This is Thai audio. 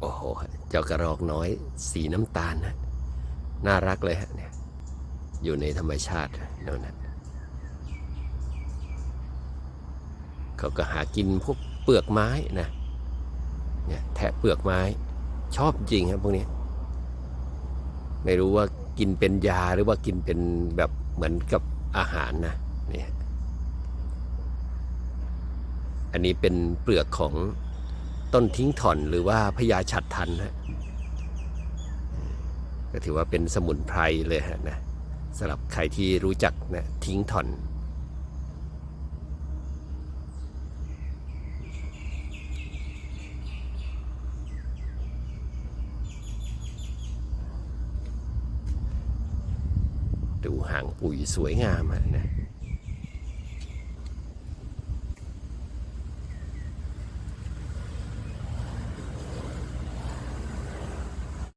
โอ้โหเจ้ากระรอกน้อย สีน้ำตาลนะน่ารักเลยฮะเนี่ยอยู่ในธรรมชาตินั่นนะเขาก็หากินพวกเปลือกไม้นะเนี่ยแทะเปลือกไม้ชอบจริงครับพวกนี้ ไม่รู้ว่ากินเป็นยาหรือว่ากินเป็นแบบเหมือนกับอาหารนะเนี่ยอันนี้เป็นเปลือกของ ต้นทิ้งถ่อนหรือว่าพญาฉัดทันนะก็ถือว่าเป็นสมุนไพรเลยฮะนะสำหรับใครที่รู้จักนะทิ้งถ่อนดูหางปุ๋ยสวยงามฮะนะ